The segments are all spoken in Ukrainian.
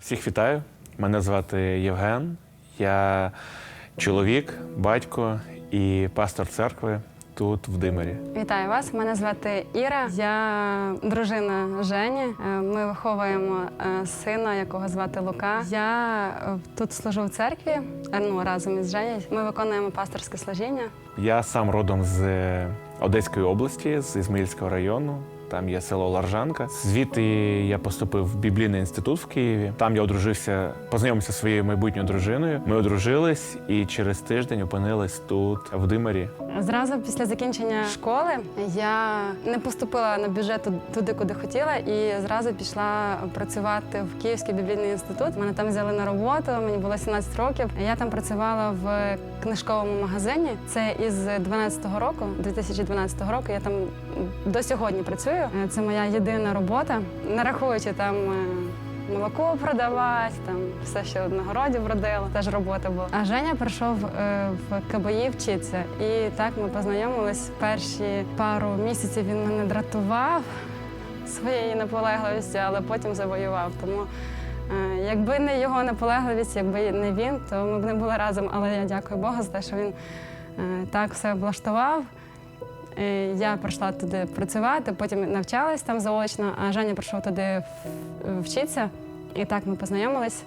Всіх вітаю. Мене звати Євген. Я чоловік, батько і пастор церкви тут, в Димирі. Вітаю вас. Мене звати Іра. Я дружина Жені. Е, Ми виховуємо е, сина, якого звати Лука. Я е, тут служу в церкві ну, разом із Женєю. Ми виконуємо пасторське служіння. Я сам родом з Одеської області, з Ізмаїльського району. Там є село Ларжанка. Звідти я поступив в біблійний інститут в Києві. Там я одружився, познайомився зі своєю майбутньою дружиною. Ми одружились і через тиждень опинились тут, в Димирі. Зразу після закінчення школи я не поступила на бюджет туди, куди хотіла, і зразу пішла працювати в Київський біблійний інститут. Мене там взяли на роботу, мені було 17 років. Я там працювала в книжковому магазині. Це із 12-го року, 2012 року. Я там до сьогодні працюю. Е, Це моя єдина робота, не рахуючи там. е, Молоко продавати, там все ще на городі вродила, теж робота була. А Женя прийшов е, в КБІ вчитися. І так ми познайомились. Перші пару місяців він мене дратував своєю наполегливістю, але потім завоював. Тому якби не його наполегливість, якби не він, то ми б не були разом. Але я дякую Богу за те, що він так все облаштував. Е, Я прийшла туди працювати, потім навчалась там заочно, а Женя прийшов туди вчитися. І так ми познайомились.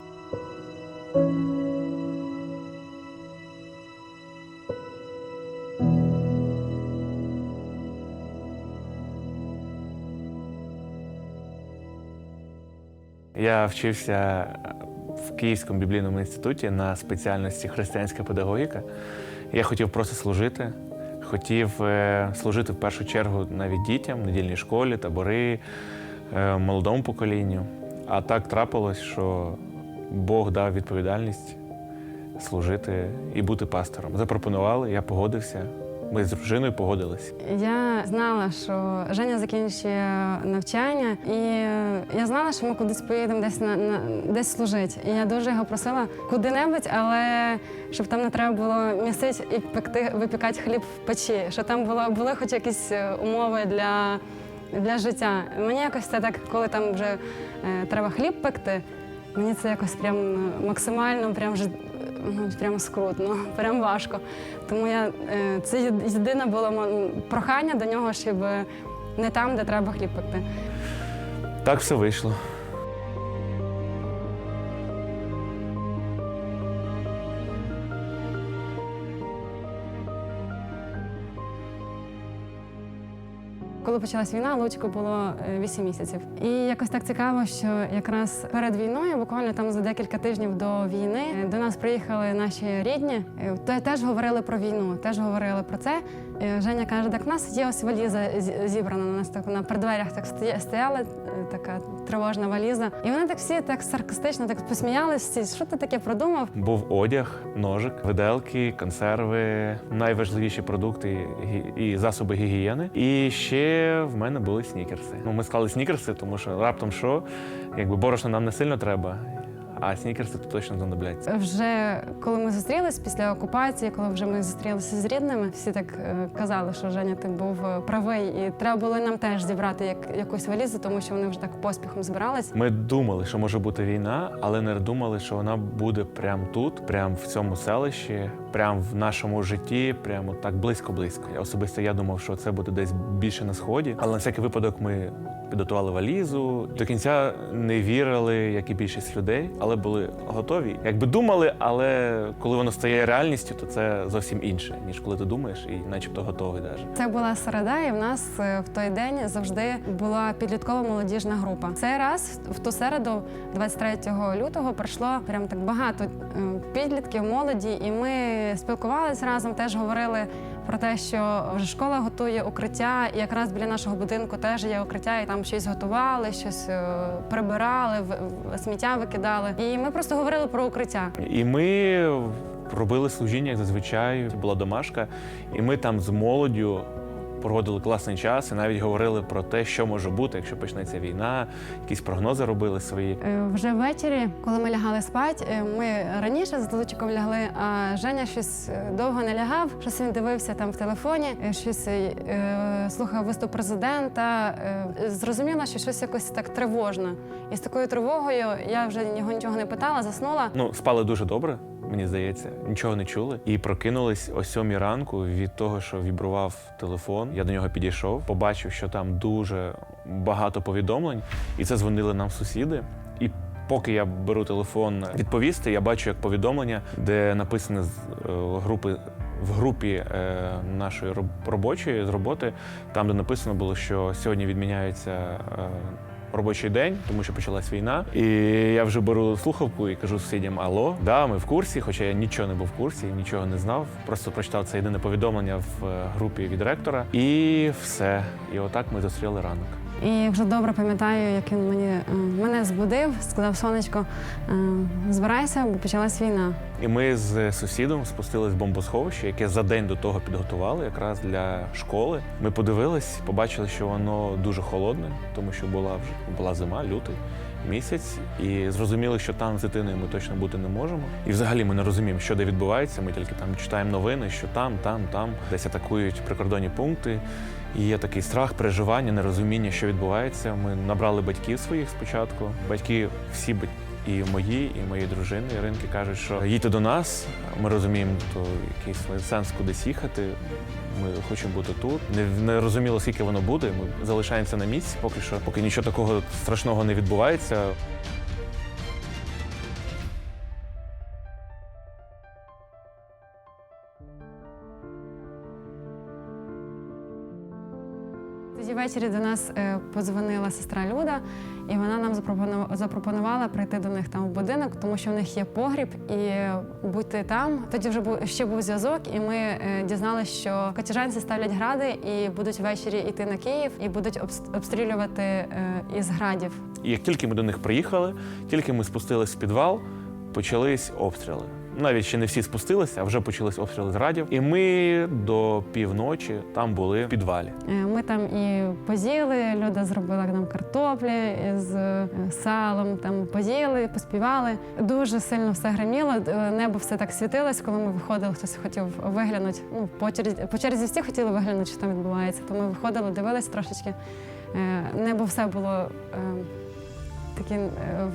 Я вчився в Київському біблійному інституті на спеціальності християнська педагогіка. Я хотів просто служити. Хотів е, служити в першу чергу навіть дітям, недільній школі, табори, е, молодому поколінню. А так трапилось, що Бог дав відповідальність служити і бути пастором. Запропонували, я погодився. Ми з дружиною погодились. Я знала, що Женя закінчує навчання, і я знала, що ми кудись поїдемо десь на, на десь служити. І я дуже його просила куди-небудь, але щоб там не треба було місити і пекти, випікати хліб в печі, що там було, були хоч якісь е, умови для, для життя. Мені якось це так, коли там вже е, треба хліб пекти, мені це якось прям е, максимально прям прям скрутно, прям важко. Тому я е, це єдине було прохання до нього, щоб не там, де треба хліб пекти. Так все вийшло. Коли почалась війна, Лучку було е, 8 місяців. І якось так цікаво, що якраз перед війною, буквально там за декілька тижнів до війни, е, до нас приїхали наші рідні. е, Теж говорили про війну, теж говорили про це. Е, Женя каже, так в нас є ось валіза зібрана. У нас так на при дверях так стоя- стояла е, така тривожна валіза. І вони так всі так саркастично так посміялися. Що ти таке продумав? Був одяг, ножик, виделки, консерви, найважливіші продукти і засоби гігієни. І ще в мене були снікерси. Ну, ми склали снікерси, тому що раптом що, якби борошна нам не сильно треба, а снікерси то точно знадобляться. Вже коли ми зустрілись після окупації, коли вже ми зустрілися з рідними, всі так е, казали, що Женя ти був е, правий, і треба було нам теж зібрати як, якусь валізу, тому що вони вже так поспіхом збирались. Ми думали, що може бути війна, але не думали, що вона буде прямо тут, прямо в цьому селищі, прямо в нашому житті, прямо так близько-близько. Я особисто я думав, що це буде десь більше на сході, але на всякий випадок ми підготували валізу. До кінця не вірили, як і більшість людей, але були готові. Якби думали, але коли воно стає реальністю, то це зовсім інше, ніж коли ти думаєш і начебто готовий даже. Це була середа, і в нас е, в той день завжди була підліткова молодіжна група. Цей раз в ту середу, 23 лютого, прийшло прям так багато е, підлітків, молоді, і ми спілкувалися разом, теж говорили. Про те, що вже школа готує укриття, і якраз біля нашого будинку теж є укриття, і там щось готували, щось е, прибирали, сміття викидали. І ми просто говорили про укриття. І ми робили служіння, як зазвичай, була домашка, і ми там з молоддю проводили класний час і навіть говорили про те, що може бути, якщо почнеться війна, якісь прогнози робили свої. Е, Вже ввечері, коли ми лягали спати, е, ми раніше з Толучиком лягли, а Женя щось е, довго не лягав. Щось він дивився там в телефоні, щось е, слухав виступ президента. Е, Зрозуміла, що щось якось так тривожно. І з такою тривогою я вже його нічого не питала, заснула. Ну, спали дуже добре, мені здається, нічого не чули. І прокинулись о сьомій ранку від того, що вібрував телефон. Я до нього підійшов, побачив, що там дуже багато повідомлень, і це дзвонили нам сусіди. І поки я беру телефон відповісти, я бачу як повідомлення, де написано з е, групи. В групі е, нашої робочої з роботи, там, де написано було, що сьогодні відміняється е, робочий день, тому що почалась війна. І я вже беру слухавку і кажу сусідям: Алло, да, ми в курсі, хоча я нічого не був в курсі, нічого не знав. Просто прочитав це єдине повідомлення в е, групі від ректора, і все. І отак ми зустріли ранок. І вже добре пам'ятаю, як він мені е, мене збудив, сказав сонечко, е, збирайся, бо почалась війна. І ми з сусідом спустились в бомбосховище, яке за день до того підготували якраз для школи. Ми подивились, побачили, що воно дуже холодне, тому що була вже була зима, лютий місяць, і зрозуміли, що там з дитиною ми точно бути не можемо. І взагалі ми не розуміємо, що де відбувається. Ми тільки там читаємо новини, що там, там, там десь атакують прикордонні пункти. І є такий страх, переживання, нерозуміння, що відбувається. Ми набрали батьків своїх спочатку. Батьки всі. І мої, і моєї дружини Іринки кажуть, що їдьте до нас. Ми розуміємо, то якийсь сенс кудись їхати. Ми хочемо бути тут. Не, не розуміло, скільки воно буде. Ми залишаємося на місці, поки що, поки нічого такого страшного не відбувається. Ввечері до нас е, подзвонила сестра Люда, і вона нам запропону- запропонувала прийти до них там в будинок, тому що в них є погріб, і бути там. Тоді вже був ще був зв'язок, і ми е, дізналися, що катіжанці ставлять гради і будуть ввечері йти на Київ і будуть обстрілювати е, із градів. І як тільки ми до них приїхали, тільки ми спустились в підвал, почались обстріли. Навіть ще не всі спустилися, а вже почались обстріли з радів. І ми до півночі там були в підвалі. Е, Ми там і позіли, Люда зробила нам картоплі з е, салом, там позіли, поспівали. Дуже сильно все гриміло, е, небо все так світилось, коли ми виходили, хтось хотів виглянути. Ну, по черзі, по черзі всі хотіли виглянути, що там відбувається. То ми виходили, дивились трошечки. Небо все було е, таке е,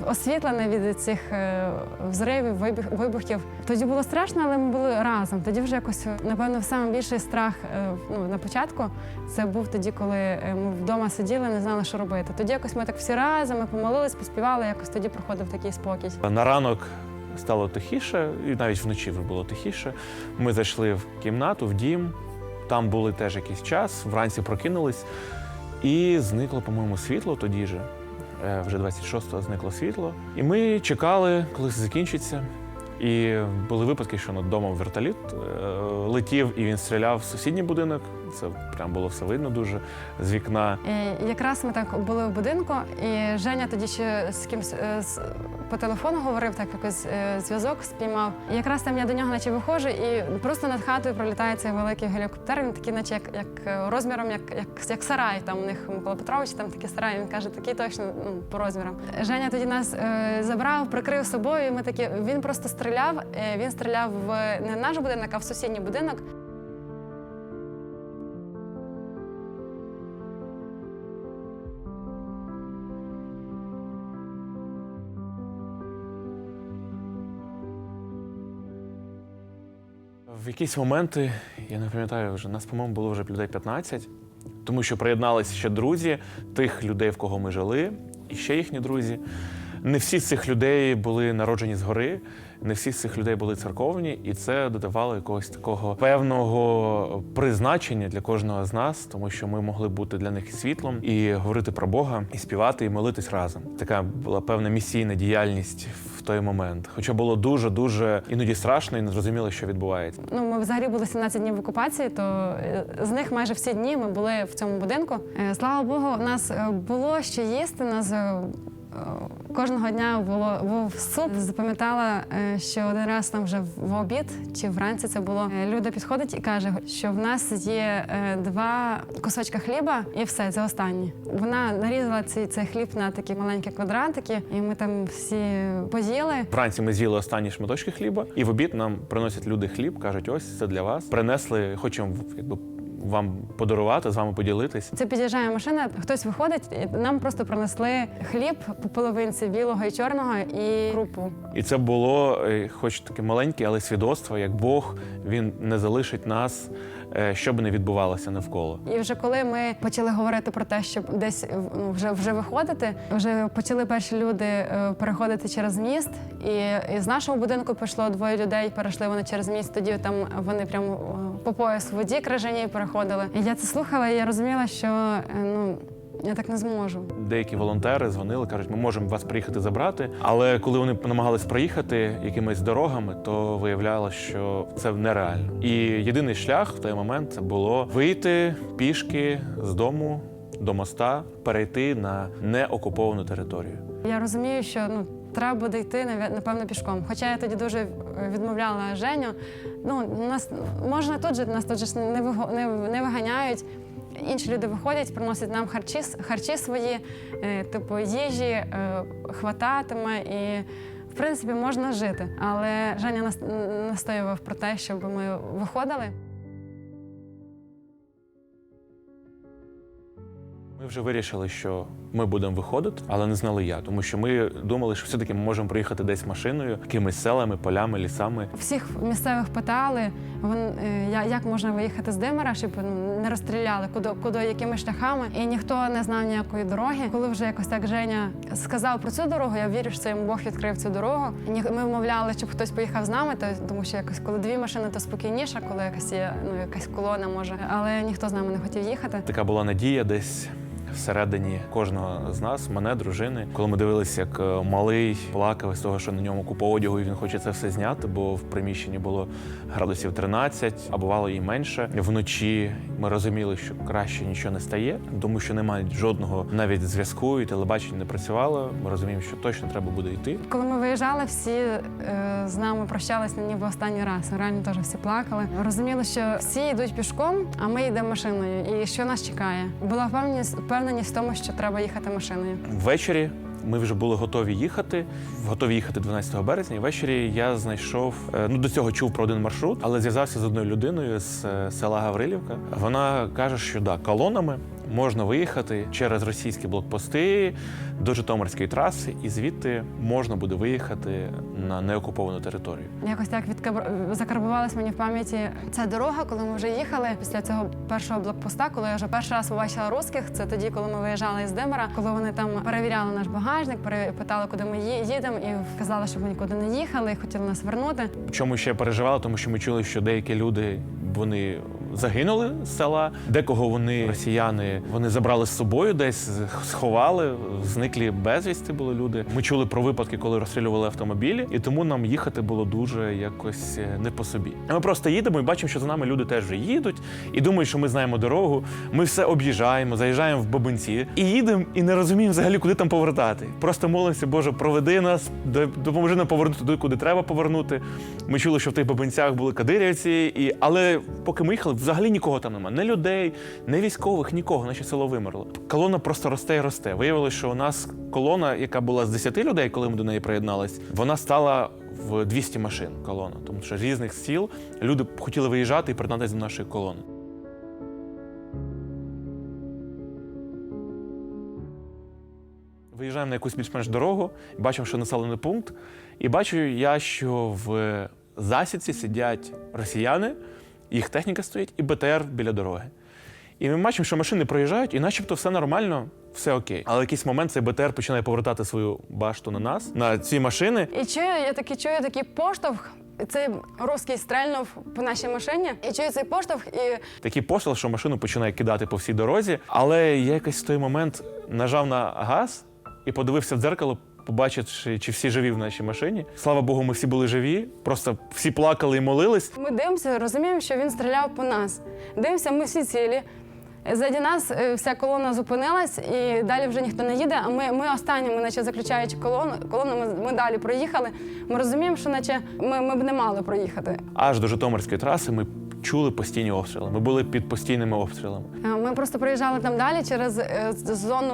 освітлене від цих е, взривів, вибухів. Тоді було страшно, але ми були разом. Тоді вже якось, напевно, найбільший страх е, ну, на початку це був тоді, коли е, ми вдома сиділи, не знали, що робити. Тоді якось ми так всі разом, ми помолились, поспівали, якось тоді проходив такий спокій. На ранок стало тихіше, і навіть вночі вже було тихіше. Ми зайшли в кімнату, в дім. Там були теж якийсь час, вранці прокинулись, і зникло, по-моєму, світло тоді же. Е, Вже 26-го зникло світло. І ми чекали, коли це закінчиться. І були випадки, що над домом вертоліт е, летів і він стріляв в сусідній будинок. Це прям було все видно дуже з вікна. І якраз ми так були в будинку, і Женя тоді ще з кимсь е, з- по телефону говорив, так якось е, зв'язок спіймав. І якраз там я до нього наче виходжу, і просто над хатою пролітає цей великий гелікоптер. Він такий, наче як, як е, розміром, як, як, як сарай. Там у них Микола Петрович, там такий сарай. Він каже, такий точно ну, по розмірам. Женя тоді нас е, забрав, прикрив собою. І ми такі, він просто стріляв. Е, він стріляв в не наш будинок, а в сусідній будинок. Якісь моменти, я не пам'ятаю вже, нас, по-моєму, було вже людей 15, тому що приєдналися ще друзі тих людей, в кого ми жили, і ще їхні друзі. Не всі з цих людей були народжені згори, не всі з цих людей були церковні, і це додавало якогось такого певного призначення для кожного з нас, тому що ми могли бути для них світлом, і говорити про Бога, і співати, і молитись разом. Така була певна місійна діяльність в той момент. Хоча було дуже дуже іноді страшно і не зрозуміло, що відбувається. Ну, ми взагалі були 17 днів в окупації, то е, з них майже всі дні ми були в цьому будинку. Е, Слава Богу, у нас е, було що їсти. Нас кожного дня було був суп. Запам'ятала, е, що один раз там вже в обід чи вранці це було. е, Люда підходить і каже, що в нас є е, два кусочка хліба, і все, це останнє. Вона нарізала цей, цей хліб на такі маленькі квадратики, і ми там всі поїли. Вранці ми з'їли останні шматочки хліба, і в обід нам приносять люди хліб, кажуть, ось це для вас. Принесли, хочемо якби вам подарувати, з вами поділитись. Це під'їжджає машина, хтось виходить, і нам просто принесли хліб по половинці білого і чорного і крупу. І це було, е, хоч таке маленьке, але свідоцтво, як Бог він не залишить нас, що би не відбувалося навколо. І вже коли ми почали говорити про те, щоб десь ну, вже, вже виходити, вже почали перші люди е, переходити через міст. І, і з нашого будинку пішло двоє людей, перейшли вони через міст. Тоді там вони прямо е, по пояс в воді крижані переходили. І я це слухала, і я розуміла, що е, ну я так не зможу. Деякі волонтери дзвонили, кажуть, ми можемо вас приїхати забрати. Але коли вони намагались проїхати якимись дорогами, то виявлялося, що це нереально. І єдиний шлях в той момент це було вийти пішки з дому до моста, перейти на неокуповану територію. Я розумію, що ну треба буде йти напевно пішком. Хоча я тоді дуже е, відмовляла Женю. Ну нас можна тут же нас тут же не не, не виганяють. Інші люди виходять, приносять нам харчі, харчі свої, е, типу їжі, е, хвататиме і. В принципі, можна жити, але Женя нас- настоював про те, щоб ми виходили. Вже вирішили, що ми будемо виходити, але не знали я, тому що ми думали, що все-таки ми можемо проїхати десь машиною, якимись селами, полями, лісами. Всіх місцевих питали, вон, е, як можна виїхати з Димера, щоб ну, не розстріляли, куди, куди якими шляхами. І ніхто не знав ніякої дороги. Коли вже якось так Женя сказав про цю дорогу, я вірю, що це йому Бог відкрив цю дорогу. Ми вмовляли, щоб хтось поїхав з нами, то, тому що якось коли дві машини, то спокійніше, коли якась є ну, якась колона може. Але ніхто з нами не хотів їхати. Така була надія десь. Всередині кожного з нас, мене, дружини, коли ми дивилися, як е, малий плакав з того, що на ньому купа одягу, і він хоче це все зняти, бо в приміщенні було градусів 13, а бувало і менше. Вночі ми розуміли, що краще нічого не стає, тому що немає жодного навіть зв'язку, і телебачення не працювало. Ми розуміємо, що точно треба буде йти. Коли ми виїжджали, всі е, з нами прощалися ніби останній раз. Реально теж всі плакали. Розуміли, що всі йдуть пішком, а ми йдемо машиною. І що нас чекає? Була впевненість, впевненість в тому, що треба їхати машиною. Ввечері ми вже були готові їхати. Готові їхати 12 березня. І ввечері я знайшов е, ну до цього чув про один маршрут, але зв'язався з одною людиною з е, села Гаврилівка. Вона каже, що да, колонами можна виїхати через російські блокпости до Житомирської траси, і звідти можна буде виїхати на неокуповану територію. Якось так відкабр... закарбувалась мені в пам'яті ця дорога, коли ми вже їхали після цього першого блокпоста, коли я вже перший раз побачила русських. Це тоді, коли ми виїжджали із Димера, коли вони там перевіряли наш багажник, перепитали, куди ми їдемо, і казали, щоб ми нікуди не їхали, і хотіли нас вернути. Чому ще переживали? Тому що ми чули, що деякі люди вони загинули з села. Декого вони росіяни вони забрали з собою, десь сховали, зниклі безвісти були люди. Ми чули про випадки, коли розстрілювали автомобілі, і тому нам їхати було дуже якось е, не по собі. Ми просто їдемо і бачимо, що за нами люди теж їдуть, і думають, що ми знаємо дорогу. Ми все об'їжджаємо, заїжджаємо в бабинці і їдемо, і не розуміємо взагалі, куди там повертати. Просто молимося, Боже, проведи нас, допоможи нам повернути туди, куди треба повернути. Ми чули, що в тих бабинцях були кадирівці, і але поки ми їхали, взагалі нікого там немає. Не людей, не військових, нікого, наче село вимерло. Колона просто росте і росте. Виявилося, що у нас колона, яка була з 10 людей, коли ми до неї приєднались, вона стала в 200 машин колона, тому що з різних сіл люди хотіли виїжджати і приєднатися до нашої колони. Виїжджаємо на якусь більш-менш дорогу, бачимо, що населений пункт, і бачу я, що в засідці сидять росіяни, їх техніка стоїть, і БТР біля дороги. І ми бачимо, що машини проїжджають, і начебто все нормально, все окей. Але в якийсь момент цей БТР починає повертати свою башту на нас, на ці машини. І чую, я таки чую такий поштовх. Цей русський стрельнув по нашій машині, і чую цей поштовх, і Такий постріл, що машину починає кидати по всій дорозі. Але я якось в той момент нажав на газ і подивився в дзеркало, побачивши, чи всі живі в нашій машині. Слава Богу, ми всі були живі. Просто всі плакали і молились. Ми дивимося, розуміємо, що він стріляв по нас. Дивимося, ми всі цілі. Ззаді нас е, вся колона зупинилась, і далі вже ніхто не їде. А ми, ми останніми, наче заключаючи колону, колону ми, ми далі проїхали. Ми розуміємо, що наче ми, ми б не мали проїхати. Аж до Житомирської траси ми чули постійні обстріли. Ми були під постійними обстрілами. Е, Ми просто проїжджали там далі через е, зону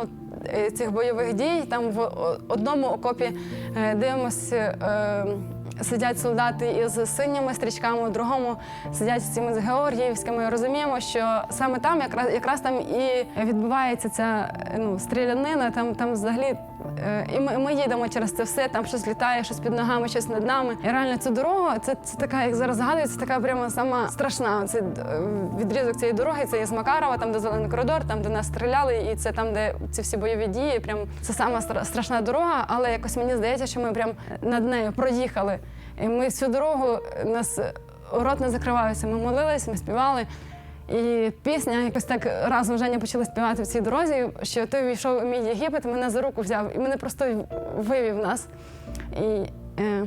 цих бойових дій. Там в одному окопі е, дивимося, е, сидять солдати із синіми стрічками, в другому сидять з цими з георгіївськими. Розуміємо, що саме там якраз якраз там і відбувається ця е, ну, стрілянина. Там там взагалі. Е, І ми, ми їдемо через це все, там щось літає, щось під ногами, щось над нами. І реально цю дорогу, це, це така, як зараз згадую, це така прямо сама страшна. Це е, відрізок цієї дороги, це є з Макарова, там де зелений коридор, там де нас стріляли, і це там, де ці всі бойові дії. Прям це сама страшна дорога, але якось мені здається, що ми прям над нею проїхали. І ми всю дорогу нас е, рот не закривався. Ми молились, ми співали. І пісня якось так разом Женя почали співати в цій дорозі, що той війшов у мій Єгипет, мене за руку взяв і мене просто вивів нас. І, е,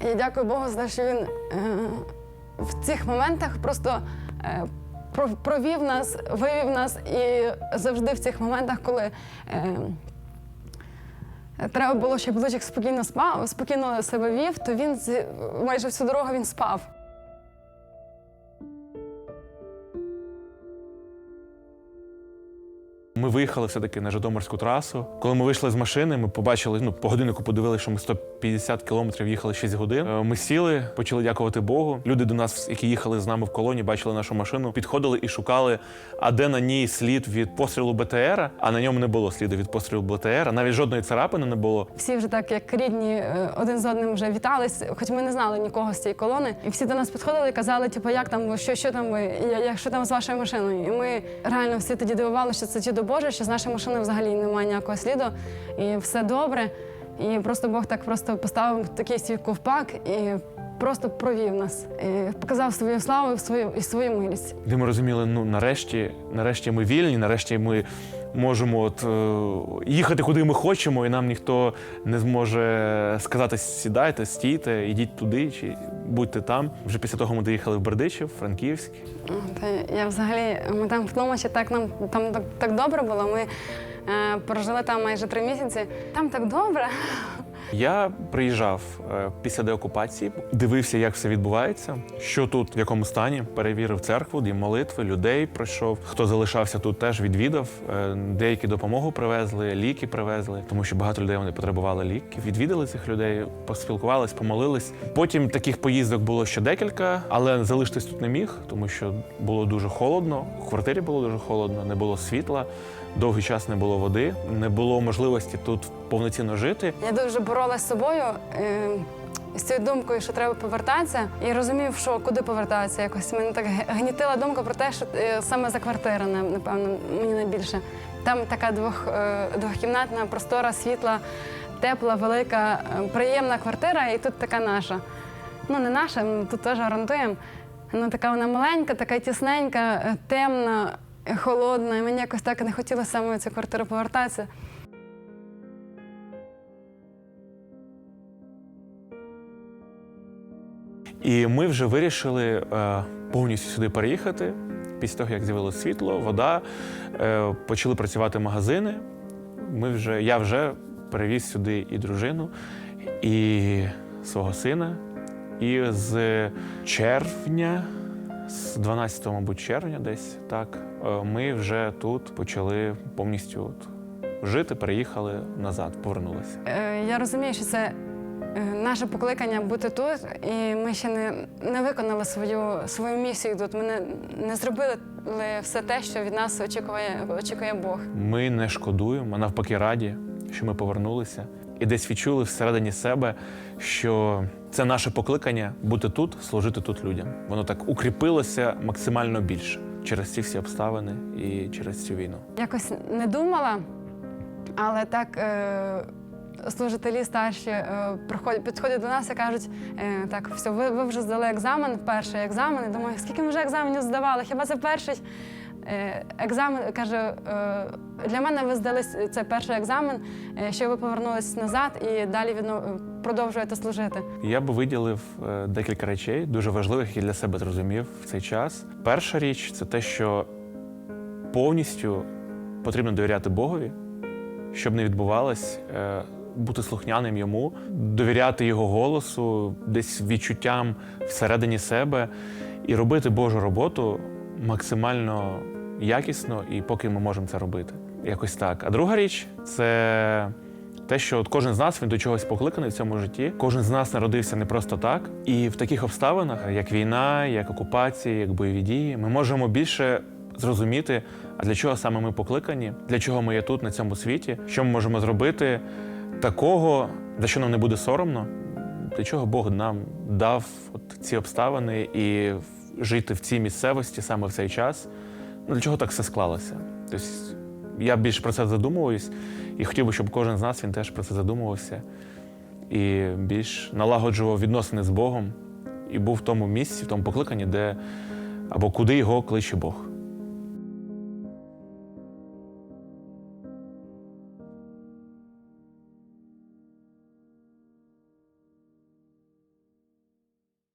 і дякую Богу за те, що він е, в цих моментах просто е, провів нас, вивів нас і завжди в цих моментах, коли. Е, Треба було, щоб Лучик спокійно спав, спокійно себе вів, то він майже всю дорогу він спав. Ми виїхали все-таки на Житомирську трасу. Коли ми вийшли з машини, ми побачили, ну, по годиннику подивилися, що ми 150 кілометрів їхали 6 годин. Е, Ми сіли, почали дякувати Богу. Люди до нас, які їхали з нами в колоні, бачили нашу машину, підходили і шукали, а де на ній слід від пострілу БТР, а на ньому не було сліду від пострілу БТР. Навіть жодної царапини не було. Всі вже так, як рідні, е, один з одним вже вітались, хоч ми не знали нікого з цієї колони. І всі до нас підходили і казали, типу, як там, що, що там ви, як що там з вашою машиною. І ми реально всі тоді дивувалися, що це чудо Боже, що з нашої машини взагалі немає ніякого сліду, і все добре. І просто Бог так просто поставив такий свій ковпак і просто провів нас, і показав свою славу і свою і свою милість. Де ми розуміли, ну нарешті, нарешті ми вільні, нарешті ми можемо от, е, їхати куди ми хочемо, і нам ніхто не зможе сказати сідайте, стійте, ідіть туди чи будьте там. Вже після того ми доїхали в Бердичів, Франківськ. Та я взагалі, ми там в Тлумачі так нам там так, так добре було. Ми е, прожили там майже три місяці. Там так добре. Я приїжджав е, після деокупації, дивився, як все відбувається, що тут, в якому стані, перевірив церкву, дім молитви, людей пройшов. Хто залишався тут, теж відвідав. Е, Деякі допомогу привезли, ліки привезли, тому що багато людей вони потребували ліків. Відвідали цих людей, поспілкувались, помолились. Потім таких поїздок було ще декілька, але залишитись тут не міг, тому що було дуже холодно. В квартирі було дуже холодно, не було світла. Довгий час не було води, не було можливості тут повноцінно жити. Я дуже боролася з собою. Е, з цією думкою, що треба повертатися, і розумів, що куди повертатися. Якось мене так гнітила думка про те, що е, саме за квартира, напевно, мені найбільше. Там така двох, е, двохкімнатна, простора, світла, тепла, велика, приємна квартира, і тут така наша. Ну, не наша, ми тут теж орендуємо. Ну, така вона маленька, така тісненька, темна, холодна. І мені якось так не хотілося саме цю квартиру повертатися. І ми вже вирішили е, повністю сюди переїхати. Після того, як з'явилося світло, вода, е, почали працювати магазини. Ми вже, я вже перевіз сюди і дружину, і свого сина. І з червня, з 12, мабуть, червня, десь так, е, ми вже тут почали повністю от, жити, переїхали назад, повернулися. Я розумію, що це наше покликання бути тут, і ми ще не, не виконали свою, свою місію тут. Ми не, не зробили все те, що від нас очікує, очікує Бог. Ми не шкодуємо, навпаки раді, що ми повернулися. І десь відчули всередині себе, що це наше покликання бути тут, служити тут людям. Воно так укріпилося максимально більше через ці всі обставини і через цю війну. Якось не думала, але так. Е, Служителі старші е, приходять, підходять до нас і кажуть, е, так, все, ви, ви вже здали екзамен, перший екзамен. І думаю, скільки ми вже екзаменів здавали? Хіба це перший е, екзамен? Каже, для мене ви здали це перший екзамен, що ви повернулись назад і далі відно, продовжуєте служити. Я би виділив декілька речей, дуже важливих, які для себе зрозумів в цей час. Перша річ це те, що повністю потрібно довіряти Богові, щоб не відбувалось, бути слухняним йому, довіряти його голосу, десь відчуттям всередині себе і робити Божу роботу максимально якісно і поки ми можемо це робити. Якось так. А друга річ це те, що от кожен з нас він до чогось покликаний в цьому житті. Кожен з нас народився не просто так. І в таких обставинах, як війна, як окупація, як бойові дії, ми можемо більше зрозуміти, а для чого саме ми покликані, для чого ми є тут на цьому світі, що ми можемо зробити такого, за що нам не буде соромно, для чого Бог нам дав от ці обставини і жити в цій місцевості саме в цей час. Ну, для чого так все склалося? Тобто я більше про це задумуюсь, і хотів би, щоб кожен з нас він теж про це задумувався і більш налагоджував відносини з Богом і був в тому місці, в тому покликанні, де або куди його кличе Бог.